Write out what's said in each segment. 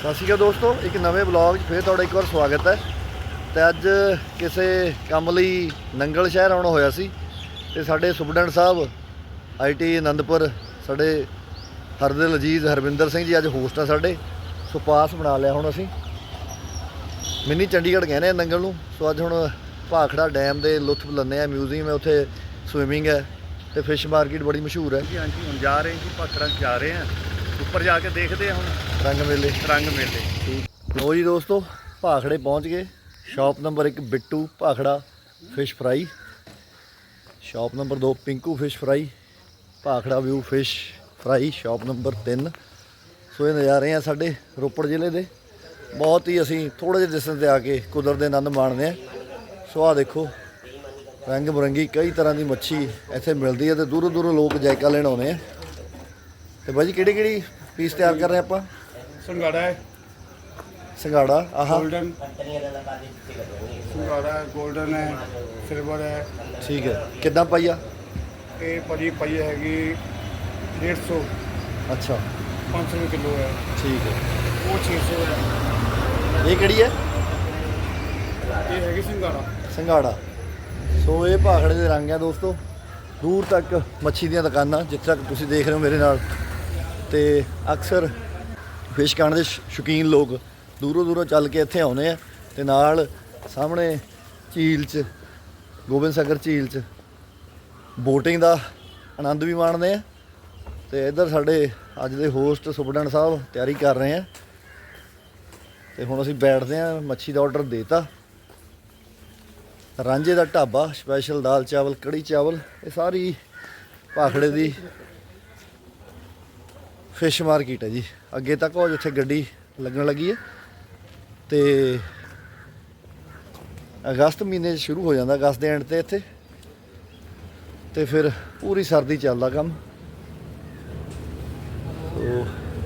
ਸਤਿ ਸ਼੍ਰੀ ਅਕਾਲ ਦੋਸਤੋ, ਇੱਕ ਨਵੇਂ ਬਲੌਗ 'ਚ ਫੇਰ ਤੁਹਾਡਾ ਇੱਕ ਵਾਰ ਸਵਾਗਤ ਹੈ। ਤੇ ਅੱਜ ਕਿਸੇ ਕੰਮ ਲਈ ਨੰਗਲ ਸ਼ਹਿਰ ਆਉਣਾ ਹੋਇਆ ਸੀ ਤੇ ਸਾਡੇ ਸੁਪਰਡੈਂਟ ਸਾਹਿਬ ਆਈਟੀ ਆਨੰਦਪੁਰ ਸਾਡੇ ਹਰਦਿਲ ਅਜੀਜ਼, ਹਰਵਿੰਦਰ ਸਿੰਘ ਜੀ ਅੱਜ ਹੋਸਟ ਆ ਸਾਡੇ, ਸੋ ਪਾਸ ਬਣਾ ਲਿਆ ਹੁਣ ਅਸੀਂ। ਮਿੰਨੀ ਚੰਡੀਗੜ੍ਹ ਕਹਿੰਦੇ ਆ ਨੰਗਲ ਨੂੰ, ਸੋ ਅੱਜ ਹੁਣ ਭਾਖੜਾ ਡੈਮ ਦੇ ਲੁਤਫ ਲੈਂਦੇ ਆ, ਮਿਊਜ਼ੀਅਮ ਹੈ, ਉੱਥੇ ਸਵਿਮਿੰਗ ਹੈ ਤੇ ਫਿਸ਼ ਮਾਰਕੀਟ ਬੜੀ ਮਸ਼ਹੂਰ ਹੈ। ਜੀ ਹਾਂਜੀ, ਹੁਣ ਜਾ ਰਹੇ ਹਾਂ ਜੀ, ਭਾਖੜਾ ਜਾ ਰਹੇ ਹਾਂ। ਉੱਪਰ ਜਾ ਕੇ ਦੇਖਦੇ ਹਾਂ ਹੁਣ। ਰੰਗ ਮੇਲੇ। ਰੰਗ ਮੇਲੇ। ਲੋ ਜੀ ਦੋਸਤੋ ਭਾਖੜੇ ਪਹੁੰਚ ਗਏ। Shop number 1 Bittu Bhakhra fish fry. Shop number 2 Pinku fish fry. Bhakhra view fish fry shop number 3 so ਇਹ ਨਜ਼ਾਰੇ ਆ ਸਾਡੇ ਰੋਪੜ ਜ਼ਿਲ੍ਹੇ ਦੇ। ਬਹੁਤ ਹੀ ਅਸੀਂ ਥੋੜੇ ਜਿਹੇ ਡਿਸਟੈਂਸ ਤੇ ਆ ਕੇ ਕੁਦਰਤ ਦੇ ਆਨੰਦ ਮਾਣਦੇ ਆ। ਸੋ ਆ ਦੇਖੋ ਰੰਗ ਬਰੰਗੀ ਕਈ ਤਰ੍ਹਾਂ ਦੀ ਮੱਛੀ ਇੱਥੇ ਮਿਲਦੀ ਹੈ ਤੇ ਦੂਰੋਂ ਦੂਰੋਂ ਲੋਕ ਜਾਇਕਾ ਲੈਣ ਆਉਂਦੇ ਆ। ਤੇ ਬਾਜੀ ਕਿਹੜੀ ਕਿਹੜੀ ਪੀਸ ਤਿਆਰ ਕਰ ਰਹੇ ਆਪਾਂ? ਸੰਗਾੜਾ ਹੈ। ਸੰਘਾੜਾ ਆਹਾ। 골ਡਨ ਸੰਗਾੜਾ 골ਡਨ ਹੈ ਸਿਲਵਰ ਹੈ। ਠੀਕ ਹੈ। ਕਿੱਦਾਂ ਪਾਈਆ ਇਹ ਭਾਜੀ ਪਈ ਹੈਗੀ 150 ਅੱਛਾ। 500 ਕਿਲੋ ਹੈ। ਠੀਕ ਹੈ। ਉਹ 600 ਹੈ। ਇਹ ਕਿਹੜੀ ਹੈ? ਇਹ ਹੈਗੀ ਸੰਗਾੜਾ ਸੰਘਾੜਾ। ਸੋ ਇਹ ਭਾਖੜੇ ਦੇ ਰੰਗ ਆ ਦੋਸਤੋ। ਦੂਰ ਤੱਕ ਮੱਛੀ ਦੀਆਂ ਦੁਕਾਨਾਂ ਜਿੱਥੇ ਤੱਕ ਤੁਸੀਂ ਦੇਖ ਰਹੇ ਹੋ ਮੇਰੇ ਨਾਲ। ਤੇ ਅਕਸਰ ਫਿਸ਼ ਖਾਣ ਦੇ ਸ਼ੌਕੀਨ ਲੋਕ ਦੂਰੋਂ ਦੂਰੋਂ ਚੱਲ ਕੇ ਇੱਥੇ ਆਉਂਦੇ ਆ ਤੇ ਨਾਲ ਸਾਹਮਣੇ ਝੀਲ 'ਚ, ਗੋਬਿੰਦ ਸਾਗਰ ਝੀਲ 'ਚ ਬੋਟਿੰਗ ਦਾ ਆਨੰਦ ਵੀ ਮਾਣਦੇ ਆ ਤੇ ਇੱਧਰ ਸਾਡੇ ਅੱਜ ਦੇ ਹੋਸਟ ਸੁਪਰਡੈਂਟ ਸਾਹਿਬ ਤਿਆਰੀ ਕਰ ਰਹੇ ਆ ਤੇ ਹੁਣ ਅਸੀਂ ਬੈਠਦੇ ਆ, ਮੱਛੀ ਦਾ ਆਰਡਰ ਦੇਤਾ। ਰਾਂਝੇ ਦਾ ਢਾਬਾ ਸਪੈਸ਼ਲ ਦਾਲ ਚਾਵਲ, ਕੜੀ ਚਾਵਲ, ਇਹ ਸਾਰੀ ਭਾਖੜੇ ਦੀ ਫਿਸ਼ ਮਾਰਕੀਟ ਹੈ ਜੀ। ਅੱਗੇ ਤੱਕ ਉਹ ਜਿੱਥੇ ਗੱਡੀ ਲੱਗਣ ਲੱਗੀ ਹੈ। ਤੇ ਅਗਸਤ ਮਹੀਨੇ 'ਚ ਸ਼ੁਰੂ ਹੋ ਜਾਂਦਾ ਅਗਸਤ ਦੇ ਐਂਡ ਤੇ ਇੱਥੇ। ਤੇ ਫਿਰ ਪੂਰੀ ਸਰਦੀ ਚੱਲਦਾ ਕੰਮ।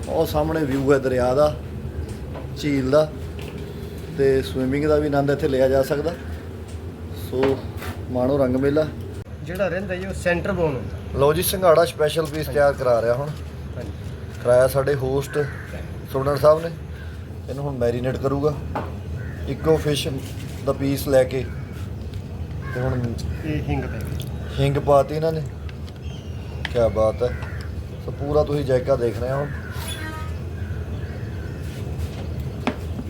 ਉਹ ਸਾਹਮਣੇ ਵਿਊ ਹੈ ਦਰਿਆ ਦਾ ਝੀਲ ਦਾ। ਤੇ ਸਵਿਮਿੰਗ ਦਾ ਵੀ ਆਨੰਦ ਇੱਥੇ ਲਿਆ ਜਾ ਸਕਦਾ। ਸੋ ਮਾਣੋ ਰੰਗ ਮੇਲਾ। ਜਿਹੜਾ ਰਹਿੰਦਾ ਜੀ ਉਹ ਸੈਂਟਰ ਬੋਨ ਹੁੰਦਾ। ਲਓ ਜੀ ਸੰਘਾੜਾ ਸਪੈਸ਼ਲ ਪੀਸ ਤਿਆਰ ਕਰਾ ਰਿਹਾ ਹੁਣ। ਕਰਾਇਆ ਸਾਡੇ ਹੋਸਟ ਸੁਣਨ ਸਾਹਿਬ ਨੇ ਇਹਨੂੰ ਹੁਣ ਮੈਰੀਨੇਟ ਕਰੂਗਾ। ਇੱਕੋ ਫਿਸ਼ ਦਾ ਪੀਸ ਲੈ ਕੇ ਤੇ ਹੁਣ ਇਹ ਹਿੰਗ ਪੈ ਗਈ। ਹਿੰਗ ਪਾਤੀ ਇਹਨਾਂ ਨੇ। ਕੀ ਬਾਤ ਹੈ। ਸੋ ਪੂਰਾ ਤੁਸੀਂ ਜਾਇਕਾ ਦੇਖ ਰਹੇ ਹੋ।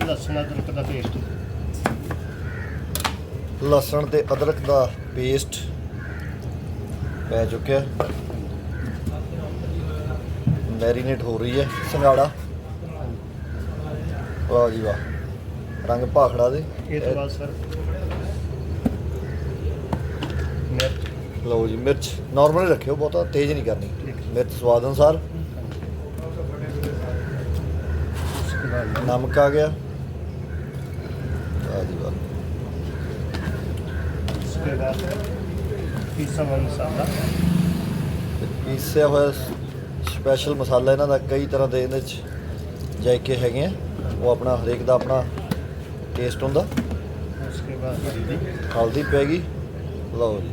ਲਸਣ ਅਦਰਕ ਦਾ ਪੇਸਟ ਲਸਣ ਤੇ ਅਦਰਕ ਦਾ ਪੇਸਟ ਪੈ ਚੁੱਕਿਆ। ਮੈਰੀਨੇਟ ਹੋ ਰਹੀ ਹੈ ਸੰਘਾੜਾ। ਵਾਹ ਜੀ ਵਾਹ। ਰੰਗ ਭਾਖੜਾ ਦੇ। ਇਹ ਤੋਂ ਬਾਅਦ ਸਰ। ਮਿਰਚ। ਲਓ ਜੀ ਮਿਰਚ। ਨਾਰਮਲ ਰੱਖਿਓ ਬਹੁਤਾ ਤੇਜ਼ ਨਹੀਂ ਕਰਨੀ। ਮਿਰਚ ਸਵਾਦ ਅਨੁਸਾਰ। ਨਮਕ ਆ ਗਿਆ। ਆ ਜੀ ਵਾਹ। ਇਸਕੇ ਬਾਅਦ ਪੀਸਾ ਮਸਾਲਾ ਪੀਸਿਆ ਹੋਇਆ ਸਪੈਸ਼ਲ ਮਸਾਲਾ ਇਹਨਾਂ ਦਾ ਕਈ ਤਰ੍ਹਾਂ ਦੇ ਇਹਦੇ 'ਚ ਜਾਇਕੇ ਹੈਗੇ ਆ। ਉਹ ਆਪਣਾ ਹਰੇਕ ਦਾ ਆਪਣਾ ਟੇਸਟ ਹੁੰਦਾ। ਉਸਕੇ ਬਾਅਦ ਹਲਦੀ ਪੈ ਗਈ। ਲਓ ਜੀ।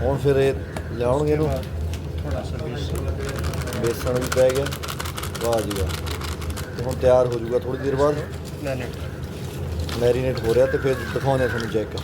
ਹੁਣ ਫਿਰ ਇਹ ਲਿਆਉਣਗੇ ਇਹਨੂੰ। ਬੇਸਣ ਵੀ ਪੈ ਗਿਆ। ਵਾਹ ਜੀ ਵਾਹ। ਤੇ ਹੁਣ ਤਿਆਰ ਹੋ ਜਾਊਗਾ ਥੋੜੀ ਦੇਰ ਬਾਅਦ। ਮੈਰੀਨੇਟ ਹੋ ਰਿਹਾ ਤੇ ਫਿਰ ਦਿਖਾਉਂਦੇ ਆ ਤੁਹਾਨੂੰ ਜੈਕ